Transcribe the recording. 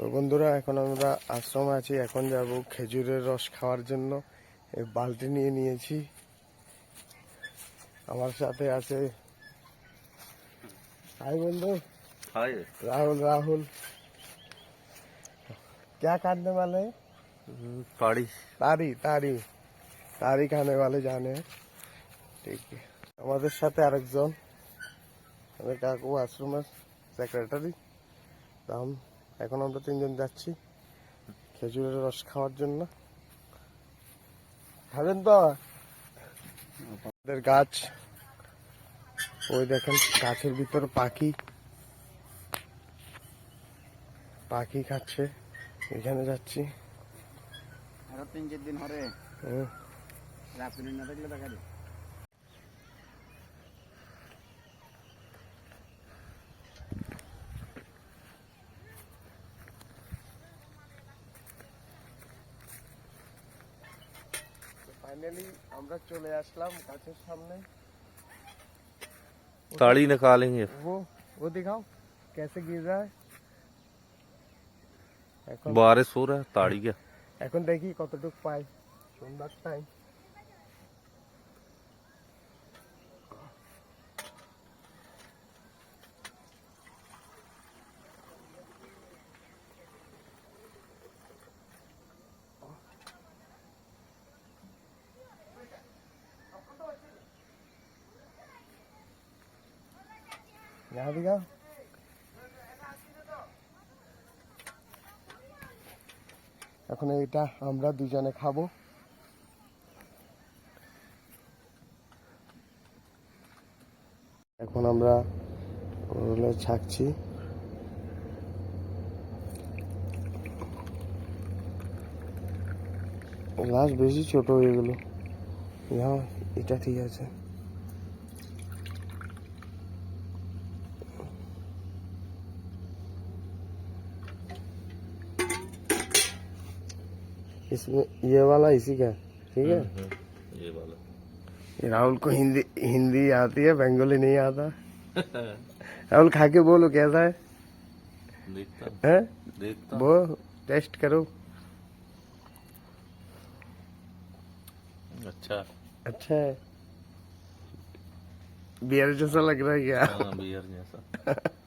তো বন্ধুরা এখন আমরা আশ্রমে আছি এখন যাব খেজুরের রস খাওয়ার জন্য এই বালতি নিয়ে নিয়েছি আমার সাথে আছে হাই বন্ধু हाय राहुल राहुल क्या काटने वाले हैं ताड़ी तारी तारी তারি খানে वाले জানে ঠিক আমাদের সাথে আরেকজন আমাদের কাকু আশ্রমের সেক্রেটারি দাম এখন আমরা তিনজন যাচ্ছি খেজুরের রস খাওয়ার জন্য। খাবেন তো? আমাদের গাছ। ওই দেখেন গাছের ভিতর পাখি। পাখি খাচ্ছে। এখানে যাচ্ছি। আরও তিন চার দিন হরে। রাত্রি না থাকলে দেখা ফাইনালি আমরা চলে আসলাম গাছের সামনে ताड़ी निकालेंगे वो वो दिखाओ कैसे गिर रहा है এখন बारिश हो रहा है ताड़ी का এখন দেখি কতটুক পাই সন্ধ্যার টাইম यहाँ दिखाओ এখন এইটা আমরা দুজনে খাবো এখন আমরা ওগুলো ছাকছি গ্লাস বেশি ছোট হয়ে গেল ইহা এটা ঠিক আছে इसमें ये वाला इसी का ठीक है? ये वाला। ये राहुल को हिंदी हिंदी आती है बंगाली नहीं आता। राहुल खा के बोलो कैसा है? देखता हैं। देखता वो टेस्ट करो। अच्छा। अच्छा है। बियर जैसा लग रहा है क्या? हाँ बियर जैसा।